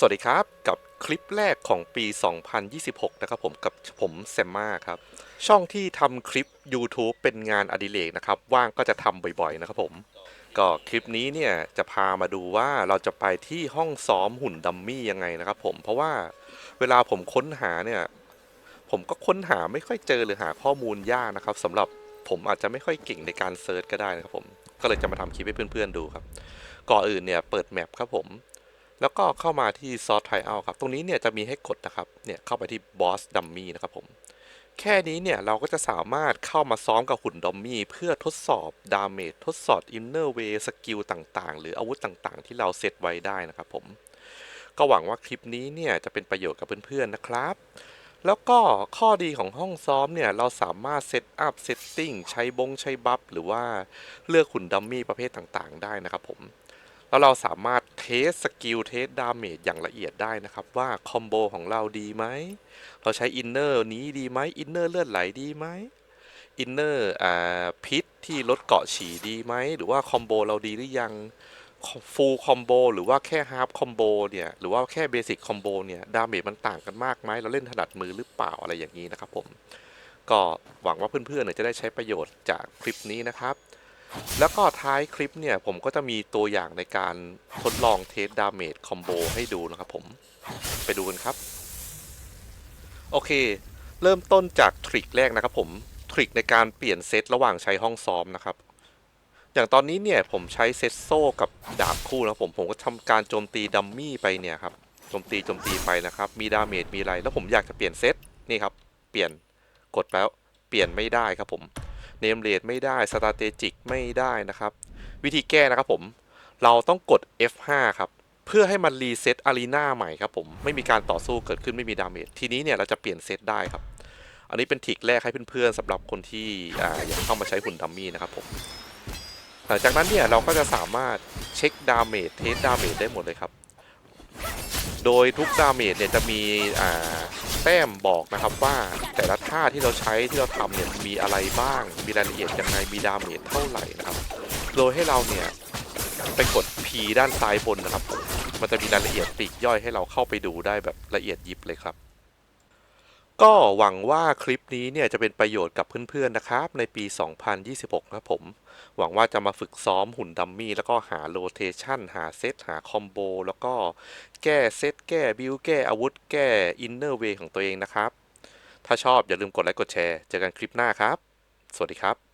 สวัสดีครับกับคลิปแรกของปี 2026 นะครับผมกับผมแซมมาครับ ช่องที่ทำคลิป YouTube เป็นงานอดิเรกนะครับ ว่างก็จะทำบ่อยๆ นะครับผม ก็คลิปนี้เนี่ยจะพามาดูว่าเราจะไปที่ห้องซ้อมหุ่นดัมมี่ยังไงนะครับผมเพราะว่าเวลาผมค้นหาเนี่ย ผมก็ค้นหาไม่ค่อยเจอหรือหาข้อมูลยากนะครับสำหรับผมอาจจะไม่ค่อยเก่งในการเซิร์ชก็ได้นะครับผมก็เลยจะมาทำคลิปให้เพื่อนๆดูครับก่อนอื่นเนี่ยเปิดแมปครับผม แล้วก็เข้ามาที่ซอสไทเอาครับ ตรงนี้เนี่ยจะมีให้กดนะครับ เนี่ยเข้าไปที่บอสดัมมี่นะครับผม แค่นี้เนี่ยเราก็จะสามารถเข้ามาซ้อมกับหุ่นดัมมี่เพื่อทดสอบดาเมจทดสอบอินเนอร์เวสกิลต่างๆ หรืออาวุธต่างๆ ที่เราเซตไว้ได้นะครับผม ก็หวังว่าคลิปนี้เนี่ยจะเป็นประโยชน์กับเพื่อนๆนะครับแล้วก็ข้อดีของห้องซ้อมเนี่ยเราสามารถเซตอัพเซตติ้งใช้บงใช้บัฟหรือว่าเลือกหุ่นดัมมี่ประเภทต่างๆ ได้นะครับผม แล้วเราสามารถเทสสกิลเทสดาเมจอย่างละเอียดได้นะครับ ว่าคอมโบของเราดีไหม เราใช้อินเนอร์นี้ดีไหมอินเนอร์เลือดไหลดีไหมอินเนอร์อ่าพิษที่ลดเกาะฉี่ดีไหม หรือว่าคอมโบเราดีหรือยังฟูลคอมโบหรือว่าแค่ฮาร์ฟคอมโบเนี่ยหรือว่าแค่เบสิกคอมโบเนี่ยดาเมจมันต่างกันมากไหมเราเล่นถนัดมือหรือเปล่าอะไรอย่างนี้นะครับผม ก็หวังว่าเพื่อนๆจะได้ใช้ประโยชน์จากคลิปนี้นะครับ แล้วก็ท้ายคลิปเนี่ย ผมก็จะมีตัวอย่างในการทดลองเทสดาเมจคอมโบให้ดูนะครับผม ไปดูกันครับ โอเค เริ่มต้นจากทริคแรกนะครับผม ทริคในการเปลี่ยนเซตระหว่างใช้ห้องซ้อมนะครับ อย่างตอนนี้เนี่ยผมใช้เซตโซ่กับดาบคู่นะผม ผมก็ทำการโจมตีดัมมี่ไปเนี่ยครับ โจมตีโจมตีไปนะครับ มีดาเมจมีอะไร แล้วผมอยากจะเปลี่ยนเซตนี่ครับ เปลี่ยน กดแล้ว เปลี่ยนไม่ได้ครับผม เนมเลดไม่ได้สตาเตจิกไม่ได้นะครับ วิธีแก้นะครับผมเราต้องกด F5 ครับเพื่อให้มันรีเซ็ตอารีนาใหม่ครับผมไม่มีการต่อสู้เกิดขึ้นไม่มีดาเมจทีนี้เนี่ยเราจะเปลี่ยนเซตได้ครับ อันนี้เป็นทริกแรกให้เพื่อนๆสำหรับคนที่ออยากเข้ามาใช้หุ่นดัมมี่นะครับผมหลังจากนั้นเนี่ยเราก็จะสามารถเช็คดาเมจเทสดาเมจได้หมดเลยครับ โดยทุกดาเมจเนี่ยจะมีแต้มบอกนะครับว่าแต่ละท่าที่เราใช้ที่เราทำเนี่ยมีอะไรบ้าง มีรายละเอียดยังไงมีดาเมจเท่าไหร่นะครับ โดยให้เราเนี่ยไปกด P ด้านซ้ายบนนะครับ มันจะมีรายละเอียดปีกย่อยให้เราเข้าไปดูได้แบบละเอียดยิบเลยครับ ก็หวังว่าคลิปนี้เนี่ยจะเป็นประโยชน์กับเพื่อนๆนะครับ ในปี 2026 ครับผม หวังว่าจะมาฝึกซ้อมหุ่นดัมมี่ แล้วก็หาโรเทชันหาเซตหาคอมโบแล้วก็แก้เซตแก้บิลแก้อาวุธ แก้อินเนอร์เวของตัวเองนะครับ ถ้าชอบอย่าลืมกดไลค์กดแชร์ เจอกันคลิปหน้าครับ สวัสดีครับ